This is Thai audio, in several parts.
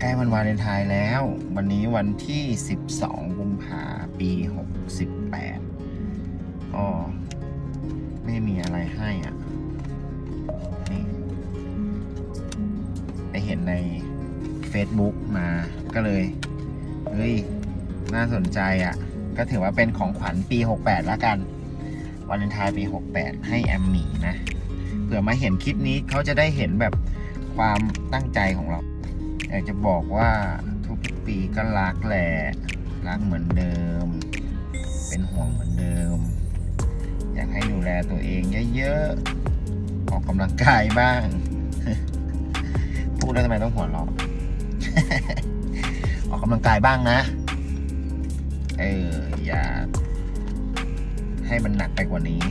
ใกล้วันวาเลนไทน์แล้ว วันนี้วันที่ 12 กุมภาปี 68อ๋อไม่มีอะไรให้อะนี่ไปเห็นใน Facebook มาก็เลย เฮ้ย น่าสนใจอะ ก็ถือว่าเป็นของขวัญปี 68 แล้วกันวาเลนไทน์ปี 68 ให้แอมมี่นะ เผื่อมาเห็นคลิปนี้เขาจะได้เห็นแบบความตั้งใจของเรา อยากจะบอกว่าทุกปีก็รักแหละรักเหมือนเดิม เป็นห่วงเหมือนเดิม อยากให้ดูแลตัวเองเยอะๆออกกำลังกายบ้างพูดแล้วทำไมต้องหัวเราะออกกำลังกายบ้างนะเอออย่า ให้มันหนักไปกว่านี้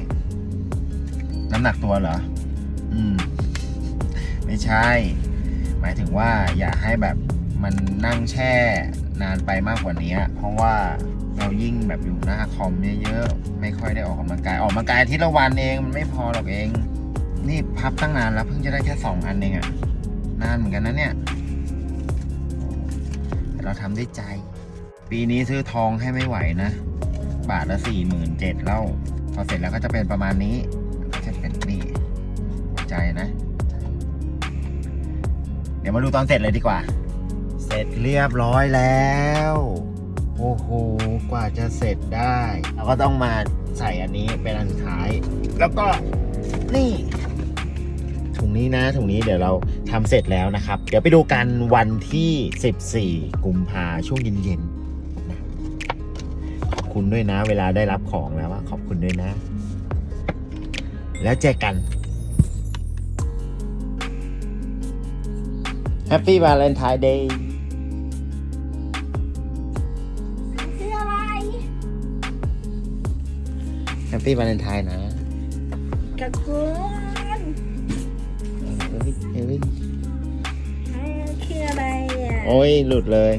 น้ำหนักตัวเหรอ อืม ไม่ใช่ มายถึงว่าอย่าให้แบบมันนั่งแช่นานไปมากกว่านี้ เพราะว่าเรายิ่งแบบอยู่หน้าคอมเยอะๆไม่ค่อยได้ออกกำลังกาย ออกกำลังกายที่ละวันเองมันไม่พอหรอกเอง นี่พับตั้งนานแล้วเพิ่งจะได้แค่สองอันเองอะนานเหมือนกันนะเนี่ยแต่เราทำด้วยใจ ปีนี้ซื้อทองให้ไม่ไหวนะ บาทละสี่หมื่นเจ็ดแล้วพอเสร็จแล้วก็จะเป็นประมาณนี้ก็จะเป็นนี่หัวใจนะ ดี๋ยวมาดูตอนเสร็จเลยดีกว่า เสร็จเรียบร้อยแล้ว โอ้โห กว่าจะเสร็จได้ เราก็ต้องมาใส่อันนี้เป็นอันสุดท้าย แล้วก็นี่ ถุงนี้นะ ถุงนี้เดี๋ยวเราทำเสร็จแล้วนะครับ เดี๋ยวไปดูกันวันที่ 14 กุมภาช่วงเย็นๆขอบคุณด้วยนะ เวลาได้รับของแล้วขอบคุณด้วยนะ แล้วเจอกัน Happy Valentine Day คืออะไร Happy Valentine นะกระกุนเฮ้ยเฮ้ยคืออะไรอะโอ้ย หลุดเลย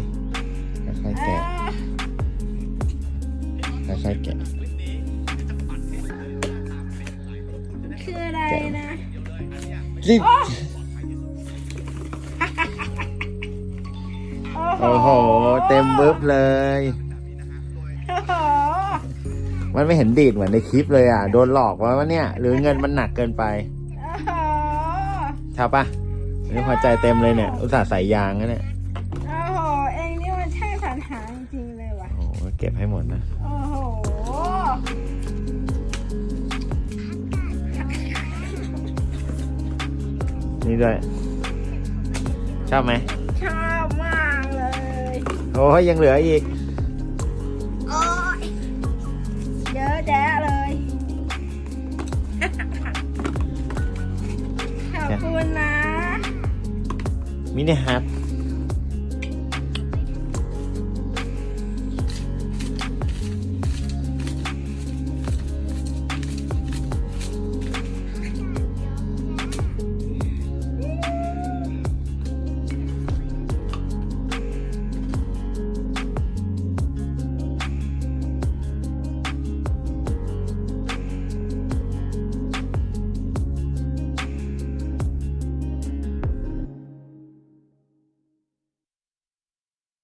ค่อยๆอ่าแกะค่อยๆแกะคืออะไรนะรี โอ้โอ้โห เต็มบึ๊บเลย โอ้โหมันไม่เห็นดีดเหมือนในคลิปเลยอะ โดนหลอกว่าเนี่ย หรือเงินมันหนักเกินไปโอ้โหใช่ปะไม่พอใจเต็มเลยเนี่ย อุตส่าห์ใส่ยางนะเนี่ย โอ้โห เองนี่มันใช่สรรหาจริงๆเลยว่ะ โอ้โหเก็บให้หมดนะ โอ้โห นี่ด้วย ชอบไหมชอบมากเลย โอ้ยยังเหลืออีก โอ้ยเยอะแยะเลยขอบคุณนะ มินิฮัท